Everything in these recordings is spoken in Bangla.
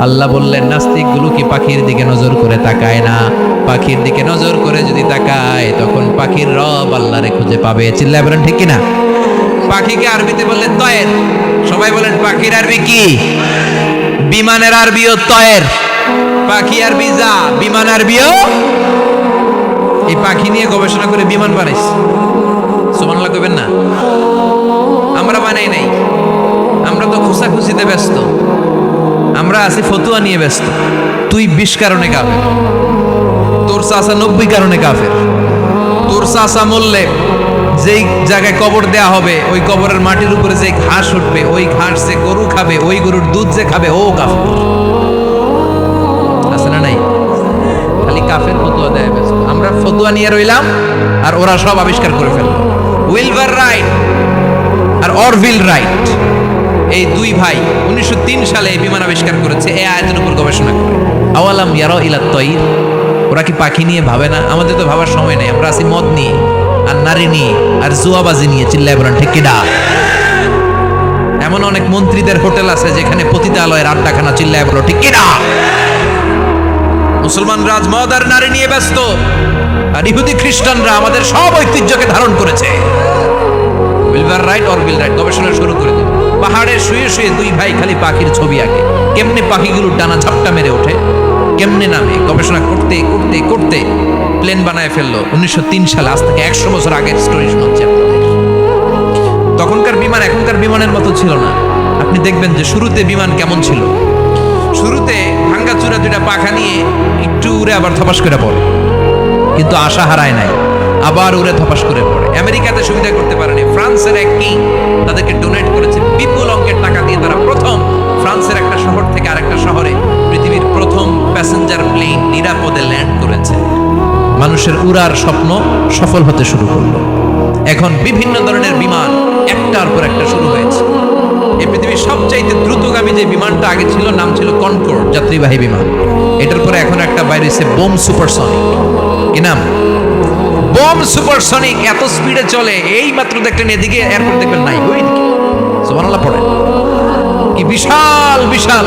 আল্লাহ বললেন নাস্তিকগুলো কি পাখির দিকে নজর করে তাকায় না। পাখির দিকে নজর করে যদি তাকায়, তখন পাখির রব আল্লাহরে খুঁজে পাবে। চিল্লায় বলেন, ঠিক কিনা? পাখিকে আরবিতে বললেন, তয়ের। সবাই বলেন, পাখির আরবি কি? বিমানের আরবিও তয়ের। পাখি আরবি যা, বিমান আরবিও এই পাখি নিয়ে গবেষণা করে বিমান বানাইছে। সুবহানাল্লাহ কইবেন না? আমরা বানাই নাই। আমরা তো খুশাখুশিতে ব্যস্ত। আমরা আছি ফতুয়া নিয়ে ব্যস্ত। তুই বিশ কারণে কাফের। তোর চাষা নব্বই কারণে কাফের। তোর চাষা মরলে যেই জায়গায় কবর দেয়া হবে, ওই কবরের মাটির উপরে যে ঘাস উঠবে, ওই ঘাস যে গরু খাবে, ওই গরুর দুধ যে খাবে, ও কাফের। আছে না নাই? খালি কাফের ফতুয়া দেয় ব্যস্ত আমরা ফতুয়া নিয়ে রইলাম, আর ওরা সব আবিষ্কার করে ফেলল। উইলভার রাইট আর অরভিল রাইট। এই দুই ভাই উনিশশো তিন সালে এই বিমান আবিষ্কার করেছে। এই আয়তের উপর গবেষণা করে। আওয়ালাম ইয়ারো ইলা তৈর? ওরা কি পাখি নিয়ে ভাবে না? আমাদের তো ভাবার সময় নেই। আমরা আছি মদ নিয়ে, আর নারী নিয়ে, আর জুয়াবাজি নিয়ে, চিল্লায় বলেন, ঠিক কিনা? এমন অনেক মন্ত্রীদের হোটেল আছে যেখানে পতিতালয়ের আড্ডাখানা চিল্লায় বলো, ঠিক কিনা? মুসলমান রাজ মদ আর নারী নিয়ে ব্যস্ত। আর ইহুদি খ্রিস্টানরা আমাদের সব ঐতিহ্যকে ধারণ করেছে। উইলভার রাইট অর উইল রাইট গবেষণা শুরু করে দিল পাহাড়ে শুয়ে শুয়ে দুই ভাই খালি পাখির ছবি আঁকে। কেমনে পাখিগুলোর ডানা ঝাপটা মেরে ওঠে? কেমনে নামে? গবেষণা করতে করতে করতে প্লেন বানায় ফেলল। উনিশশো সালে, আজ থেকে একশো বছর আগের স্টোরি শোনাচ্ছি তখনকার বিমান এখনকার বিমানের মতো ছিল না। আপনি দেখবেন যে শুরুতে বিমান কেমন ছিল। শুরুতে ভাঙ্গা চূড়া দুটা পাখা নিয়ে একটু উড়ে আবার থপাস করে পড়ে। কিন্তু আশা হারায় নাই। আবার উড়ে ধপাস করে পড়ে। আমেরিকাতে সুবিধা করতে পারেনি। ফ্রান্সের এক কিং নিরাপদে ল্যান্ড করেছে। মানুষের উড়ার স্বপ্ন সফল হতে শুরু করল। এখন বিভিন্ন ধরনের বিমান একটার পর একটা শুরু হয়েছে। এই পৃথিবীর সবচাইতে দ্রুতগামী যে বিমানটা আগে ছিল, নাম ছিল কনকোর্ড যাত্রীবাহী বিমান। এটার পরে এখন একটা বাইরে এসে বোম সুপারসনিক কি নাম? বোম সুপারসনিক এত স্পিডে চলে, এই মাত্র দেখলেন এদিকে এরপর দেখবেন নাই। ওই দিকে সুবহানাল্লাহ পড়ে কি বিশাল বিশাল।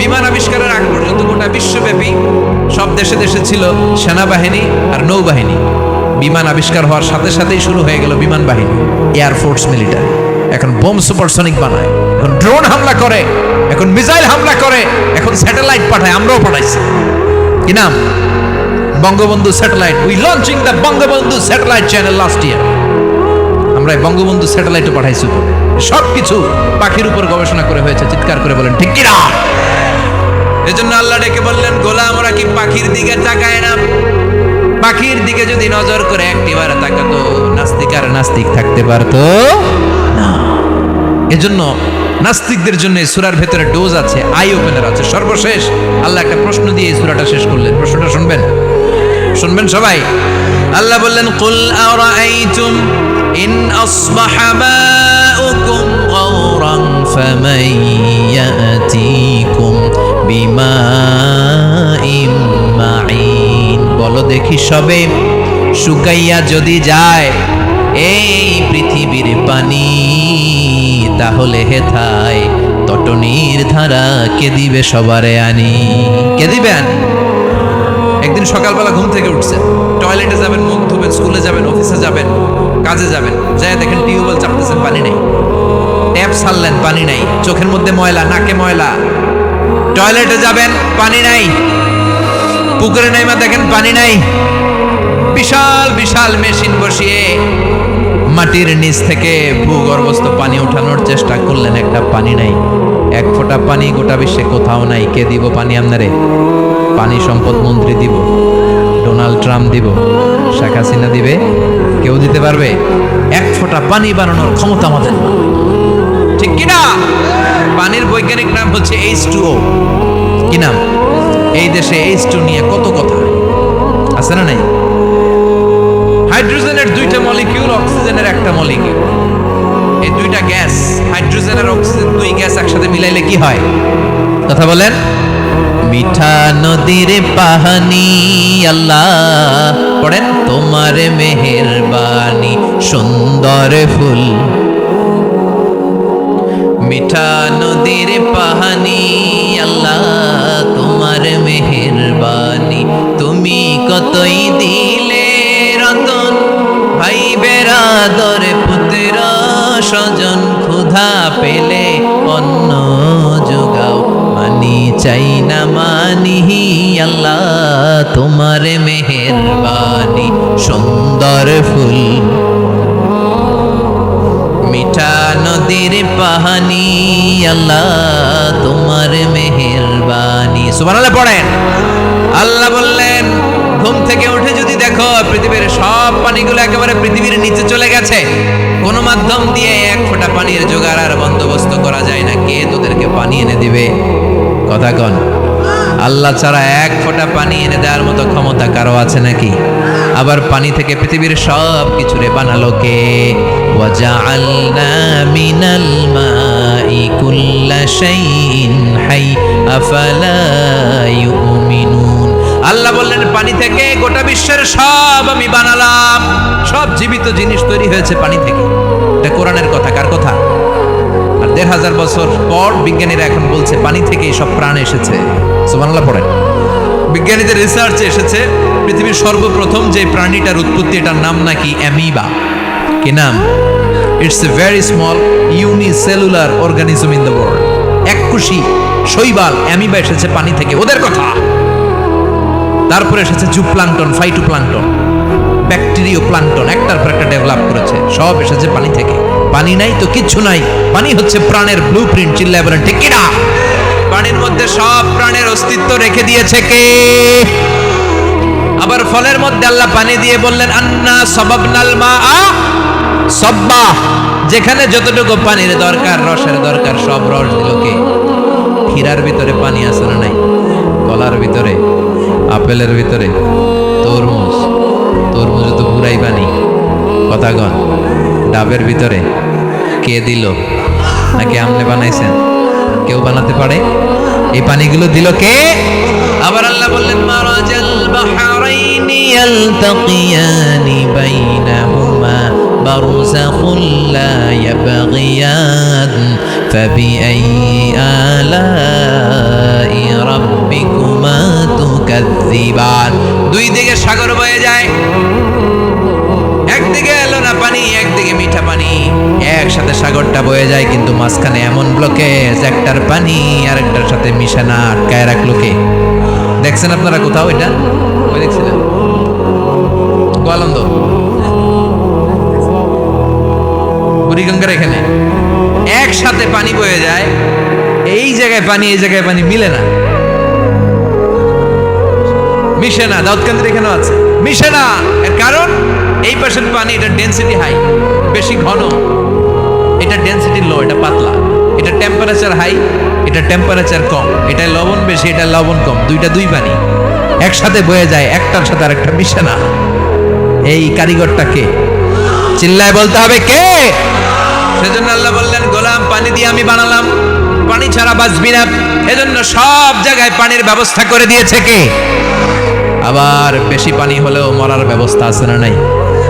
বিমান আবিষ্কারের আগ পর্যন্ত গোটা বিশ্বব্যাপী সব দেশে দেশে ছিল সেনাবাহিনী আর নৌবাহিনী। বিমান আবিষ্কার হওয়ার সাথে সাথেই শুরু হয়ে গেল বিমান বাহিনী এয়ারফোর্স মিলিটারি এখন বোম সুপারসনিক বানায়, এখন ড্রোন হামলা করে, এখন মিসাইল হামলা করে, এখন স্যাটেলাইট পাঠায়, আমরাও পাঠাইছি। কি নাম? Bangabandhu satellite. We launching the Bangabandhu satellite channel last year আমরা বঙ্গবন্ধু স্যাটেলাইটও পাঠাইছি সব কিছু পাখির উপর গবেষণা করে হয়েছে, চিৎকার করে বলেন, ঠিক কিনা? এজন্য আল্লাহ ডেকে বললেন, গোলাম ওরা কি পাখির দিকে তাকায় না? পাখির দিকে যদি নজর করে, একটিবার তাকাতো, নাস্তিক আর নাস্তিক থাকতে পারতো না। এজন্য নাস্তিকদের জন্য এই সূরার ভেতরে ডোজ আছে, আই ওপেনার আছে। সর্বশেষ আল্লাহ একটা প্রশ্ন দিয়ে এই সূরাটা শেষ করলেন। প্রশ্নটা শুনবেন? শুনবেন সবাই? আল্লাহ বললেন, কুল আরাআইতুম ইন আসবাহা মাউকুম গাওরান ফামান ইয়াতিকুম বিমাইম মাইন। বলো দেখি সবে শুকাইয়া যদি যায় এই পৃথিবীর পানি, তাহলে হেথায় তটনির ধারা কে দিবে সবারে আনি? কে দিবেন একদিন সকালবেলা ঘুম থেকে উঠছেন টয়লেটে যাবেন, মুখ ধুবেন, স্কুলে যাবেন, অফিসে যাবেন, কাজে যাবেন যাই দেখেন টিউবওয়েল চাপতেছেন, পানি নেই। ট্যাপ ছাড়লেন, পানি নাই। চোখের মধ্যে ময়লা, নাকে ময়লা। টয়লেটে যাবেন, পানি নাই। পুকুরে নাইমা দেখেন, পানি নাই। বিশাল বিশাল মেশিন বসিয়ে মাটির নিচ থেকে ভূগর্ভস্থ পানি ওঠানোর চেষ্টা করলেন, একটা পানি নাই। এক ফোঁটা পানি গোটা বিশ্বে কোথাও নাই। কে দিব পানি আপনারে? পানি সম্পদ মন্ত্রী দিব, ডোনাল্ড ট্রাম্প দিব, শেখ হাসিনা দিবে, কেউ দিতে পারবে? এক ফোঁটা পানি বানানোর ক্ষমতা আমাদের ঠিক কিনা? পানির বৈজ্ঞানিক নাম হচ্ছে এইচ টু ও কি নাম? এই দেশে এইচ টু নিয়ে কত কথা? আছে না নাই? হাইড্রোজেনের দুইটা মলিকিউল অক্সিজেনের একটা মলিকিউল এই দুইটা গ্যাস, হাইড্রোজেন আর অক্সিজেন দুই গ্যাস একসাথে মিলাইলে কি হয়? কথা বলেন। মিঠা নদীর পাহানি, আল্লাহ পড়েন তোমার মেহেরবানি, সুন্দর ফুল। মিঠা নদীর পাহানি, আল্লাহ তোমার মেহেরবানি। তুমি কতই দিলে রতন ভাই বেরাদর পুত্র স্বজন ক্ষুধা পেলে অন্ন যোগাও। মানি চাই না মানি আল্লাহ তোমার মেহেরবানি। সুন্দর ফুল মিঠা নদীর পাহানি, আল্লাহ তোমার মেহেরবানি। সুবহানাল্লাহ পড়েন। আল্লাহ বললেন, ঘুম থেকে উঠে যদি দেখো পৃথিবীর সব পানিগুলো একেবারে পৃথিবীর নিচে চলে গেছে, কোন মাধ্যম দিয়ে এক ফোঁটা পানির জোগাড় আর বন্দোবস্ত করা যায় না। কে তোদেরকে পানি এনে দিবে? কথা কন। আল্লাহ ছাড়া এক ফোঁটা পানি এনে দেওয়ার মতো ক্ষমতা কারও আছে নাকি? আবার পানি থেকে পৃথিবীর সব কিছু রে বানালো কে? وجعلنا من الماء كل شيء حي أفلا يؤمنون আল্লাহ বললেন পানি থেকে গোটা বিশ্বের সব আমি বানালাম সব জীবিত জিনিস তৈরি হয়েছে পানি থেকে এটা কোরআনের কথা কার কথা আর দেড় হাজার বছর পর বিজ্ঞানীরা এখন বলছে পানি থেকেই সব প্রাণ এসেছে সুবহানাল্লাহ পড়েন বিজ্ঞানীদের রিসার্চে এসেছে পৃথিবীর সর্বপ্রথম যে প্রাণীটার উৎপত্তি এটার নাম নাকি অ্যামিবা কি নাম? It's a very small unicellular organism in the world এককুশি শৈবাল অ্যামিবা এসেছে পানি থেকে, ওদের কথা। তারপরে এসেছে জুপ্লাংটন, ফাইটোপ্লাংটন ব্যাকটেরিও প্লাংটন একটার পর একটা ডেভেলপ করেছে। সব এসেছে পানি থেকে। পানি নাই তো কিচ্ছু নাই। পানি হচ্ছে প্রাণের ব্লু প্রিন্ট চিল্লায় বলেন ঠিক কিনা পানির মধ্যে সব প্রাণের অস্তিত্ব রেখে দিয়েছে কে? আবার ফলের মধ্যে আল্লাহ পানি দিয়ে বললেন, আন্না সবাবনাল মা আ সব্বা। যেখানে যতটুকু পানির দরকার, রসের দরকার, সব রস দিল কে? ভিতরে পানি আছে না নাই? কলার ভিতরে, আপেলের ভিতরে, তরমুজ। তরমুজ তো পুরাই পানি। কথাগণ, ডাবের ভিতরে কে দিল? নাকি আমনে বানাইছেন? কেউ বানাতে পারে? এই পানিগুলো দিল কে? আবার আল্লাহ বললেন, মারাজাল বাহরাইনি ইয়ালতাকিয়ানি বাইনাহুমা। বারযাখুল লা ইয়াবগিয়ান ফাবিআই আলাই রাব্বিকুমা তুকাযযিবান দুই দিকে সাগর বয়ে যায়, একদিকে এলো পানি, একদিকে মিঠা পানি। একসাথে সাগরটা বয়ে যায়, কিন্তু মাঝখানে এমন ব্লকেজ একটার পানি আরেকটার সাথে মিশে না, আটকায় রাখল কে? দেখছেন আপনারা কোথাও এটা? ওই দেখছিলেন? গোয়ালন্দ? বুড়িগঙ্গার এখানে একসাথে পানি বয়ে যায়। এই জায়গায় পানি, এই জায়গায় পানি মিলে না। মিশে না। দাউদকান্দির এখানেও আছে। মিশে না। এর কারণ, এই পাশের পানি এটা ডেন্সিটি হাই বেশি ঘন। এটা ডেন্সিটি লো এটা পাতলা। এটা টেম্পারেচার হাই এটা টেম্পারেচার কম। এটা লবণ বেশি এটা লবণ কম। দুইটা দুই পানি। একসাথে বয়ে যায়, একটার সাথে আরেকটা মিশে না। এই কারিগরটা কে? চিল্লায় বলতে হবে কে? সেজন্য আল্লাহ বললেন, গোলাম, পানি দিয়ে আমি বানালাম। পানি ছাড়া বাঁচবি না। এজন্য সব জায়গায় পানির ব্যবস্থা করে দিয়েছে কে? আবার বেশি পানি হলেও মরার ব্যবস্থা আছে না নাই?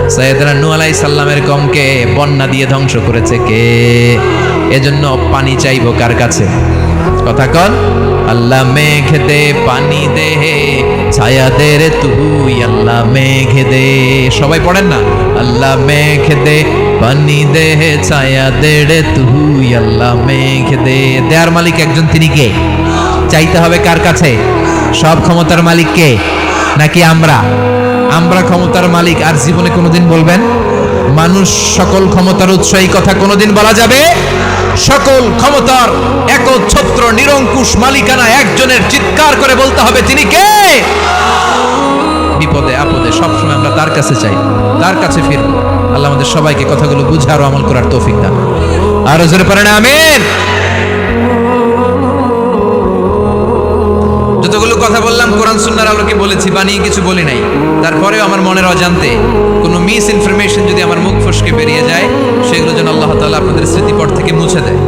সৈয়দরা নু আলাই সাল্লামের কমকে বন্যা দিয়ে ধ্বংস করেছে কে? এজন্য পানি চাইব কার কাছে? কথা কন, আল্লাহ মেঘ দে, পানি দে ছায়া দে রে তুই, আল্লাহ মেঘ দে। সবাই পড়েন না? আল্লাহ মেঘ দে পানি দে ছায়া দে রে তুই আল্লাহ মেঘ দে। দেয়ার মালিক একজন তিনি কে? চাইতে হবে কার কাছে? সব ক্ষমতার মালিক কে? নাকি আমরা? আমরা ক্ষমতার মালিক আর জীবনে কোনোদিন বলবেন? মানুষ সকল ক্ষমতার উৎস, এই কথা কোনোদিন বলা যাবে? সকল ক্ষমতার একচ্ছত্র, নিরঙ্কুশ মালিকানা একজনের চিৎকার করে বলতে হবে তিনি কে? বিপদে, আপদে সবসময় আমরা তার কাছে চাই, তার কাছে ফিরব। আল্লাহ আমাদের সবাইকে কথাগুলো বুঝার ও আমল করার তৌফিক দান। আরও জোরে পারেন আমিন। যতগুলো কথা বললাম, কোরআন, সুন্নার আলোকে বলেছি, বানিয়ে কিছু বলি নাই। তারপরেও আমার মনের অজান্তে কোনো মিস ইনফরমেশন যদি আমার মুখ ফসকে বেরিয়ে যায়, সেগুলো যেন আল্লাহ তালা আপনাদের স্মৃতিপট থেকে মুছে দেয়।